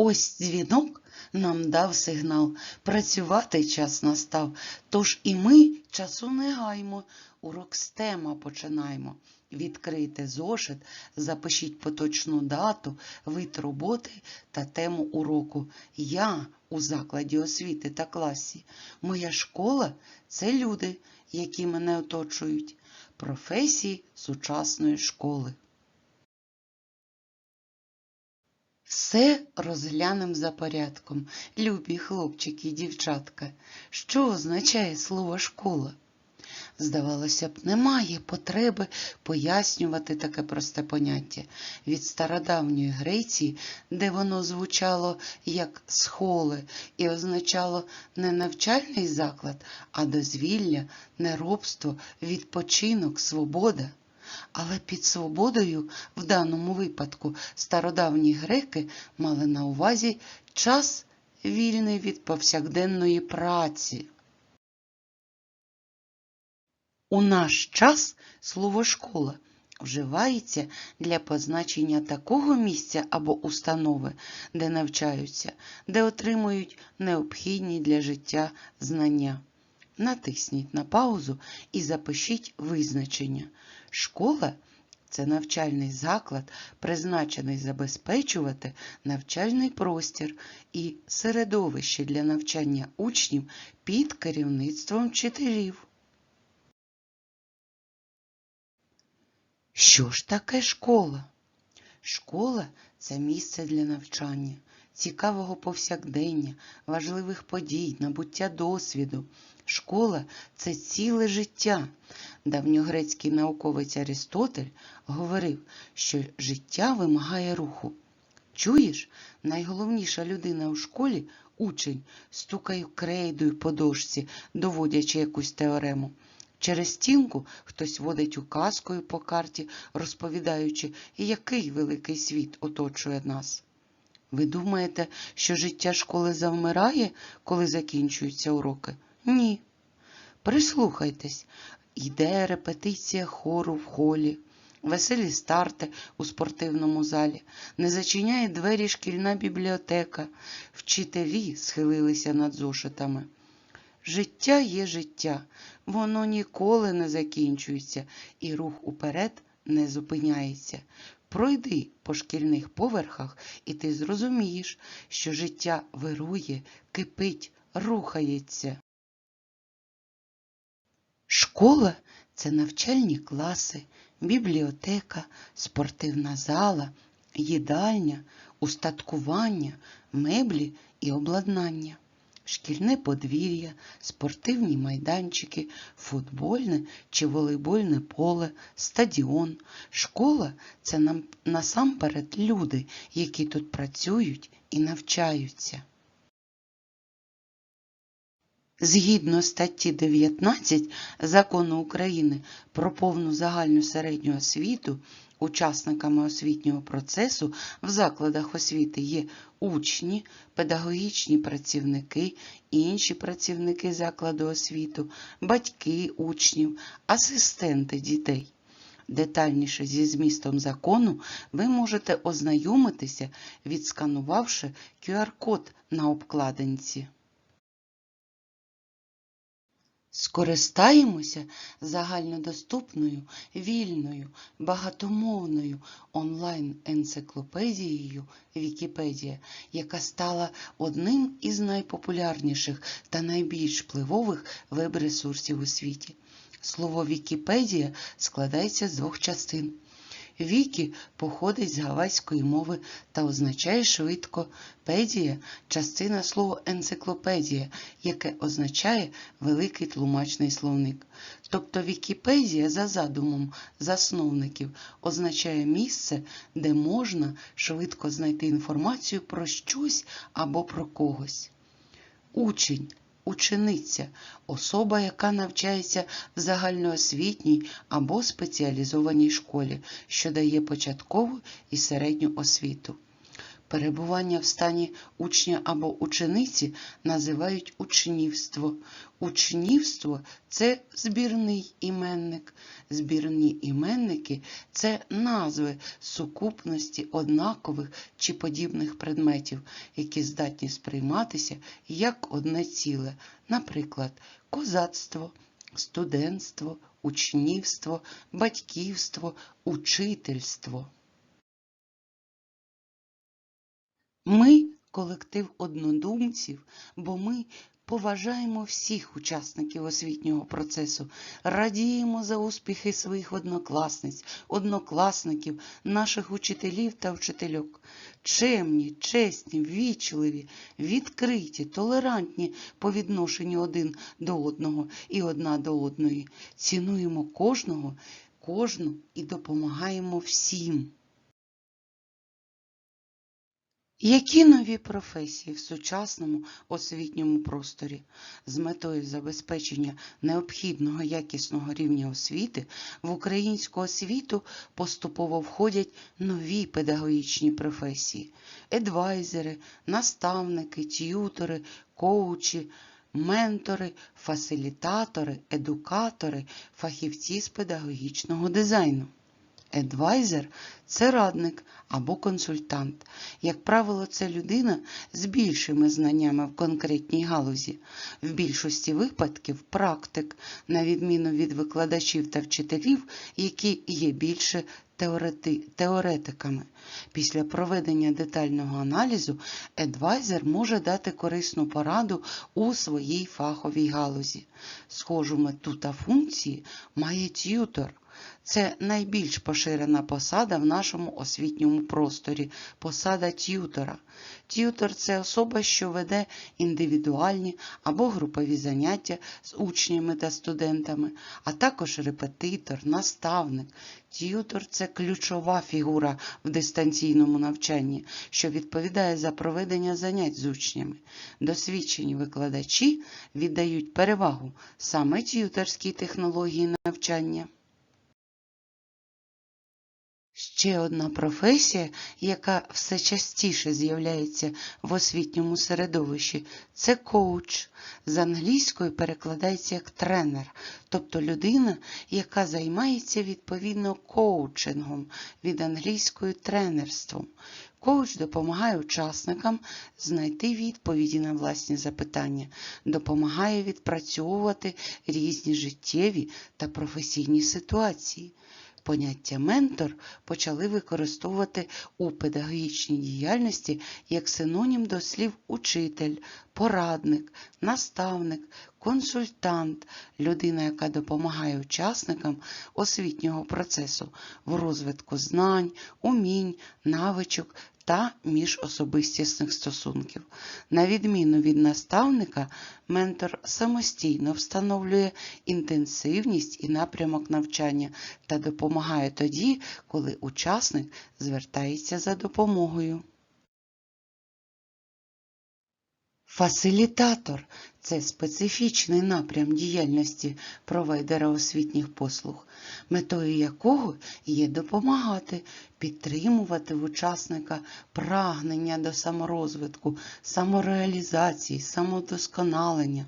Ось дзвінок нам дав сигнал. Працювати час настав. Тож і ми часу не гаймо. Урок з тема починаємо. Відкрийте зошит, запишіть поточну дату, вид роботи та тему уроку. Я у закладі освіти та класі. Моя школа це люди, які мене оточують. Професії сучасної школи. Все розглянем за порядком, любі хлопчики і дівчатка. Що означає слово школа? Здавалося б, немає потреби пояснювати таке просте поняття. Від стародавньої Греції, де воно звучало як схоли і означало не навчальний заклад, а дозвілля, неробство, відпочинок, свобода. Але під свободою в даному випадку стародавні греки мали на увазі час вільний від повсякденної праці. У наш час слово школа вживається для позначення такого місця або установи, де навчаються, де отримують необхідні для життя знання. Натисніть на паузу і запишіть визначення. Школа це навчальний заклад, призначений забезпечувати навчальний простір і середовище для навчання учнів під керівництвом вчителів. Що ж таке школа? Школа це місце для навчання, цікавого повсякдення, важливих подій, набуття досвіду. Школа це ціле життя. Давньогрецький науковець Аристотель говорив, що життя вимагає руху. Чуєш, найголовніша людина у школі учень, стукає крейдою по дошці, доводячи якусь теорему. Через стінку хтось водить указкою по карті, розповідаючи, який великий світ оточує нас. Ви думаєте, що життя школи завмирає, коли закінчуються уроки? Ні. Прислухайтесь, йде репетиція хору в холі, веселі старти у спортивному залі, не зачиняє двері шкільна бібліотека, вчителі схилилися над зошитами. Життя є життя, воно ніколи не закінчується, і рух уперед не зупиняється. Пройди по шкільних поверхах, і ти зрозумієш, що життя вирує, кипить, рухається. Школа це навчальні класи, бібліотека, спортивна зала, їдальня, устаткування, меблі і обладнання шкільне подвір'я, спортивні майданчики, футбольне чи волейбольне поле, стадіон. Школа це нам насамперед люди, які тут працюють і навчаються. Згідно статті 19 Закону України про повну загальну середню освіту, учасниками освітнього процесу в закладах освіти є учні, педагогічні працівники, інші працівники закладу освіту, батьки учнів, асистенти дітей. Детальніше зі змістом закону ви можете ознайомитися, відсканувавши QR-код на обкладинці. Скористаємося загальнодоступною, вільною, багатомовною онлайн-енциклопедією Вікіпедія, яка стала одним із найпопулярніших та найбільш впливових веб-ресурсів у світі. Слово Вікіпедія складається з двох частин. Вікі походить з гавайської мови та означає швидко. Педія частина слова енциклопедія, яке означає великий тлумачний словник. Тобто Вікіпедія за задумом засновників означає місце, де можна швидко знайти інформацію про щось або про когось. Учень учениця, особа, яка навчається в загальноосвітній або спеціалізованій школі, що дає початкову і середню освіту. Перебування в стані учня або учениці називають учнівство. Учнівство це збірний іменник. Збірні іменники це назви сукупності однакових чи подібних предметів, які здатні сприйматися як одне ціле, наприклад, козацтво, студентство, учнівство, батьківство, учительство. Ми колектив однодумців, бо ми поважаємо всіх учасників освітнього процесу, радіємо за успіхи своїх однокласниць, однокласників, наших учителів та вчительок. Чемні, чесні, ввічливі, відкриті, толерантні по відношенню один до одного і одна до одної. Цінуємо кожного, кожну і допомагаємо всім. Які нові професії в сучасному освітньому просторі з метою забезпечення необхідного якісного рівня освіти в українську освіту поступово входять нові педагогічні професії: едвайзери, наставники, т'ютори, коучі, ментори, фасилітатори, едукатори, фахівці з педагогічного дизайну. Едвайзер це радник або консультант. Як правило, це людина з більшими знаннями в конкретній галузі. В більшості випадків практик, на відміну від викладачів та вчителів, які є більше теорети... теоретиками. Після проведення детального аналізу едвайзер може дати корисну пораду у своїй фаховій галузі. Схожу мету та функції має т'ютор. Це найбільш поширена посада в нашому освітньому просторі посада т'ютора. Т'ютор це особа, що веде індивідуальні або групові заняття з учнями та студентами, а також репетитор, наставник. Т'ютор це ключова фігура в дистанційному навчанні, що відповідає за проведення занять з учнями. Досвідчені викладачі віддають перевагу саме т'юторській технології навчання. Ще одна професія, яка все частіше з'являється в освітньому середовищі, це коуч. З англійської перекладається як тренер, тобто людина, яка займається відповідно коучингом від англійської тренерством. Коуч допомагає учасникам знайти відповіді на власні запитання, допомагає відпрацьовувати різні життєві та професійні ситуації. Поняття ментор почали використовувати у педагогічній діяльності як синонім до слів учитель, порадник, наставник, консультант, людина, яка допомагає учасникам освітнього процесу в розвитку знань, умінь, навичок та міжособистісних стосунків. На відміну від наставника, ментор самостійно встановлює інтенсивність і напрямок навчання та допомагає тоді, коли учасник звертається за допомогою. Фасилітатор це специфічний напрям діяльності провайдера освітніх послуг, метою якого є допомагати, підтримувати в учасника прагнення до саморозвитку, самореалізації, самодосконалення,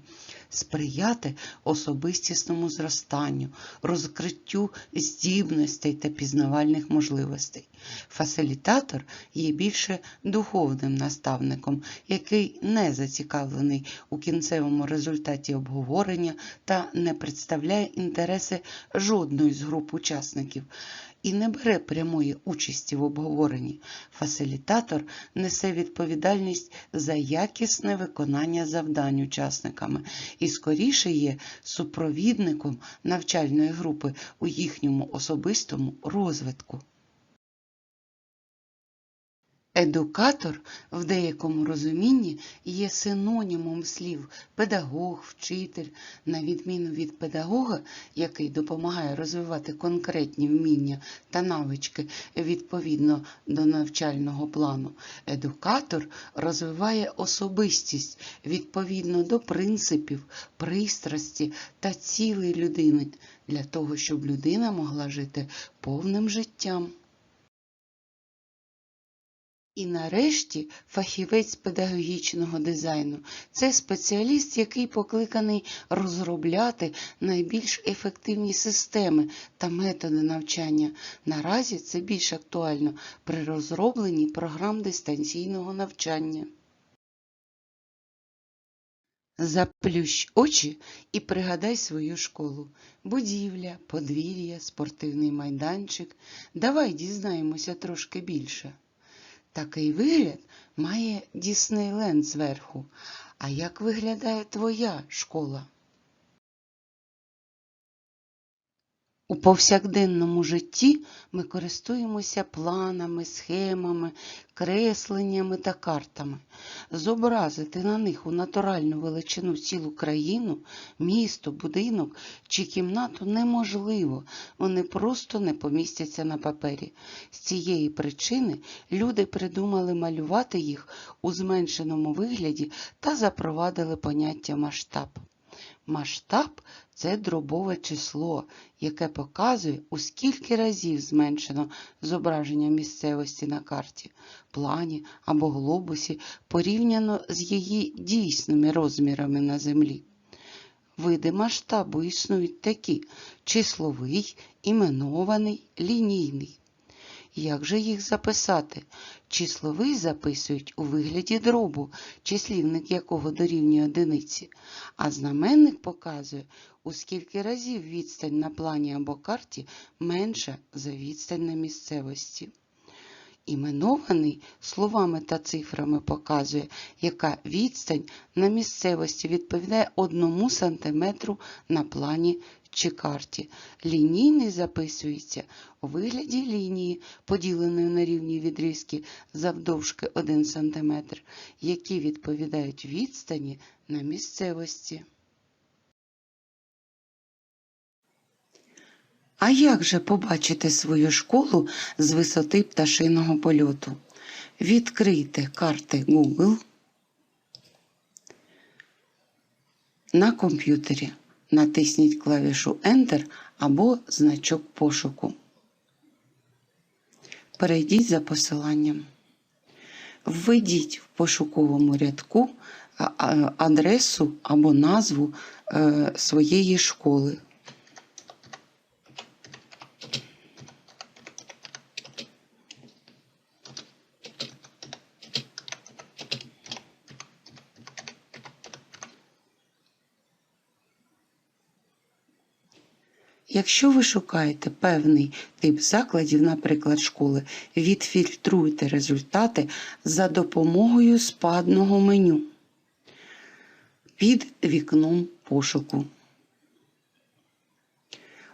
сприяти особистісному зростанню, розкриттю здібностей та пізнавальних можливостей. Фасилітатор є більше духовним наставником, який не зацікавлений у кінцевому результаті обговорення та не представляє інтереси жодної з груп учасників і не бере прямої участі в обговоренні. Фасилітатор несе відповідальність за якісне виконання завдань учасниками і скоріше є супровідником навчальної групи у їхньому особистому розвитку. Едукатор в деякому розумінні є синонімом слів педагог, вчитель, на відміну від педагога, який допомагає розвивати конкретні вміння та навички відповідно до навчального плану. Едукатор розвиває особистість відповідно до принципів, пристрасті та цілей людини для того, щоб людина могла жити повним життям. І нарешті фахівець педагогічного дизайну це спеціаліст, який покликаний розробляти найбільш ефективні системи та методи навчання. Наразі це більш актуально при розробленні програм дистанційного навчання. Заплющ очі і пригадай свою школу. Будівля, подвір'я, спортивний майданчик. Давай дізнаємося трошки більше. Такий вигляд має Діснейленд зверху. А як виглядає твоя школа? У повсякденному житті ми користуємося планами, схемами, кресленнями та картами. Зобразити на них у натуральну величину цілу країну, місто, будинок чи кімнату неможливо, вони просто не помістяться на папері. З цієї причини люди придумали малювати їх у зменшеному вигляді та запровадили поняття масштаб. Масштаб це дробове число, яке показує, у скільки разів зменшено зображення місцевості на карті, плані або глобусі порівняно з її дійсними розмірами на землі. Види масштабу існують такі числовий, іменований, лінійний. Як же їх записати? Числовий записують у вигляді дробу, числівник якого дорівнює одиниці, а знаменник показує, у скільки разів відстань на плані або карті менша за відстань на місцевості. Іменований словами та цифрами показує, яка відстань на місцевості відповідає 1 см на плані чи карті. Лінійний записується у вигляді лінії, поділеної на рівні відрізки завдовжки 1 см, які відповідають відстані на місцевості. А як же побачити свою школу з висоти пташиного польоту? Відкрийте карти Google на комп'ютері. Натисніть клавішу Enter або значок пошуку. Перейдіть за посиланням. Введіть в пошуковому рядку адресу або назву е, своєї школи. Якщо ви шукаєте певний тип закладів, наприклад, школи, відфільтруйте результати за допомогою спадного меню під вікном пошуку.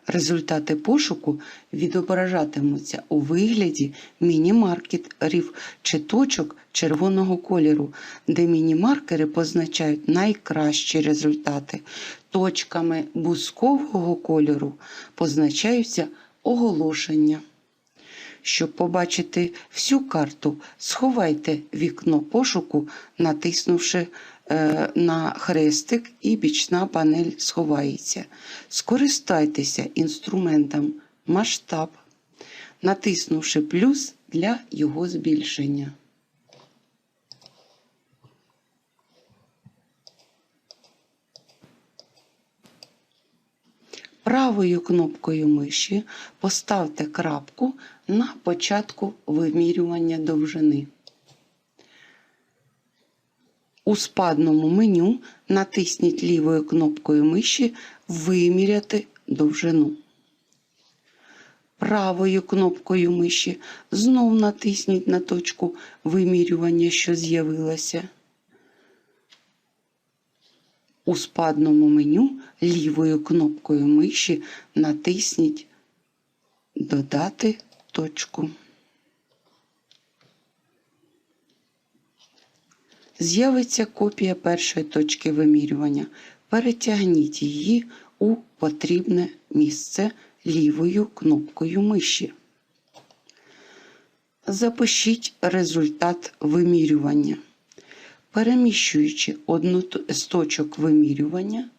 Результати пошуку відображатимуться у вигляді міні-маркерів чи точок червоного кольору, де міні-маркери позначають найкращі результати. Точками бускового кольору позначаються оголошення. Щоб побачити всю карту, сховайте вікно пошуку, натиснувши на хрестик, і бічна панель сховається. Скористайтеся інструментом масштаб, натиснувши плюс для його збільшення. Правою кнопкою миші поставте крапку на початку вимірювання довжини. У спадному меню натисніть лівою кнопкою миші Виміряти довжину. Правою кнопкою миші знов натисніть на точку вимірювання, що з'явилася. У спадному меню лівою кнопкою миші натисніть Додати точку. З'явиться копія першої точки вимірювання. Перетягніть її у потрібне місце лівою кнопкою миші. Запишіть результат вимірювання. Переміщуючи одну з точок вимірювання,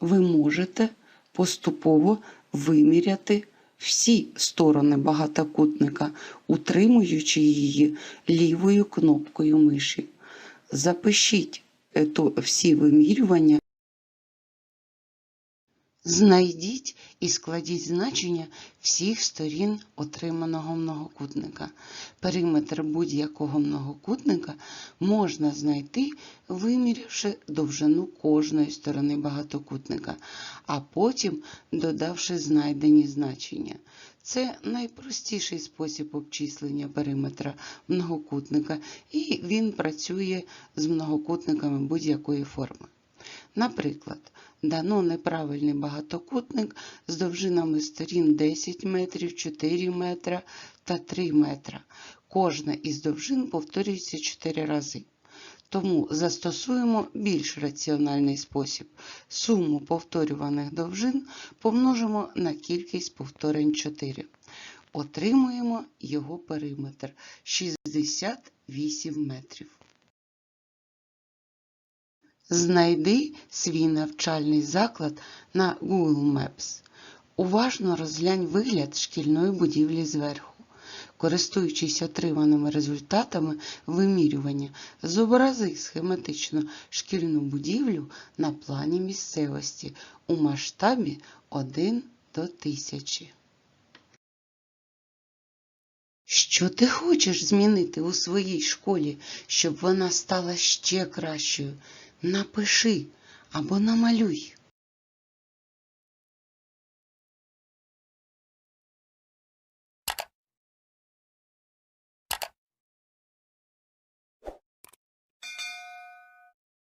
ви можете поступово виміряти всі сторони багатокутника, утримуючи її лівою кнопкою миші. Запишіть е, то- всі вимірювання. Знайдіть і складіть значення всіх сторін отриманого многокутника. Периметр будь-якого многокутника можна знайти, вимірявши довжину кожної сторони багатокутника, а потім додавши знайдені значення. Це найпростіший спосіб обчислення периметра многокутника, і він працює з многокутниками будь-якої форми. Наприклад, дано неправильний багатокутник з довжинами сторін 10 метрів, 4 метра та 3 метра. Кожна із довжин повторюється 4 рази. Тому застосуємо більш раціональний спосіб. Суму повторюваних довжин помножимо на кількість повторень 4. Отримуємо його периметр 68 метрів. Знайди свій навчальний заклад на Google Maps. Уважно розглянь вигляд шкільної будівлі зверху. Користуючись отриманими результатами вимірювання, зобрази схематично шкільну будівлю на плані місцевості у масштабі 1 до 1000. Що ти хочеш змінити у своїй школі, щоб вона стала ще кращою? Напиши або намалюй.